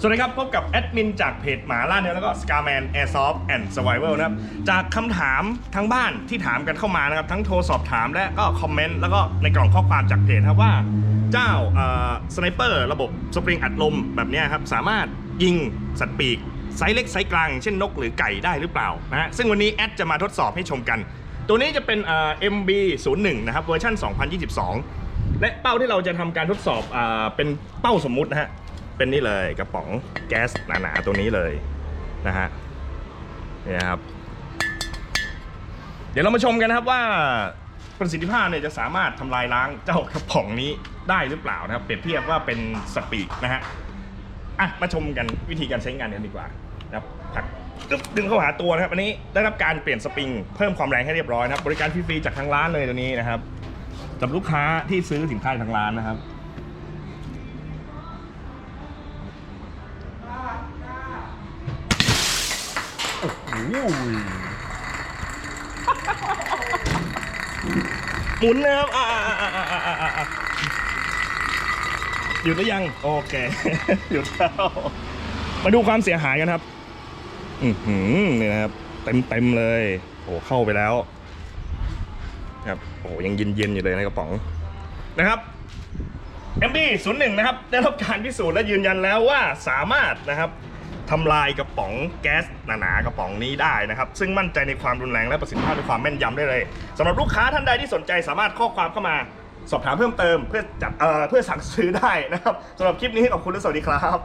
สวัสดีครับ พบกับแอดมินจากเพจหมาล่าเนื้อแล้วก็ Scarman Airsoft and Survival นะครับ จากคำถามทั้งบ้านที่ถามกันเข้ามานะครับ ทั้งโทรสอบถามและก็คอมเมนต์แล้วก็ในกล่องข้อความจากเพจครับว่า เจ้าสไนเปอร์ระบบสปริงอัดลมแบบนี้ครับ สามารถยิงสัตว์ปีก ไซส์เล็กไซส์กลาง อย่างเช่นนกหรือไก่ได้หรือเปล่านะฮะซึ่งวันนี้แอดจะมาทดสอบให้ชมกัน ตัวนี้จะเป็นเอ่อ MB 01 นะครับเวอร์ชัน2022 และเป้าที่เราจะทำการทดสอบอเป็นเป้าสมมุตินะฮะ เป็นนี่เลยกระป๋องแก๊สหนาๆตัวนี้เลยนะฮะนี่นะครับ เดี๋ยวเรามาชมกันนะครับว่าประสิทธิภาพเนี่ยจะสามารถทำลายล้างเจ้ากระป๋องนี้ได้หรือเปล่านะครับ เปรียบเทียบว่าเป็นสปีกนะฮะอะมาชมกันวิธีการใช้งานกันดีกว่านะครับผักตึ๊บดึงเข้าหาตัวนะครับอันนี้ได้รับการเปลี่ยนสปริงเพิ่มความแรงให้เรียบร้อยนะครับ บริการฟรีๆจากทางร้านเลยตัวนี้นะครับสำหรับลูกค้าที่ซื้อสินค้าทางร้านนะครับ หหมุนนะครับอ่าอ่าอ่าอ่าอ่าอ่าอ่าหยุดหรือยัง โอเค หยุดแล้วมาดูความเสียหายกันครับ อือหือนี่นะครับ เต็มเต็มๆเลย โอ้เข้าไปแล้วครับโอ้ยังเย็นเย็นๆอยู่เลยในกระป๋องนะครับ MB 01นะครับ ได้รับการพิสูจน์และยืนยันแล้วว่าสามารถนะครับ ทำลายกระป๋องแก๊สหนาๆกระป๋องนี้ได้นะครับ ซึ่งมั่นใจในความรุนแรงและประสิทธิภาพในความแม่นยำได้เลยสำหรับลูกค้าท่านใดที่สนใจสามารถข้อความเข้ามาสอบถามเพิ่มเติมเพื่อจัดเอ่อเพื่อสั่งซื้อได้นะครับสำหรับคลิปนี้ขอบคุณและสวัสดีครับ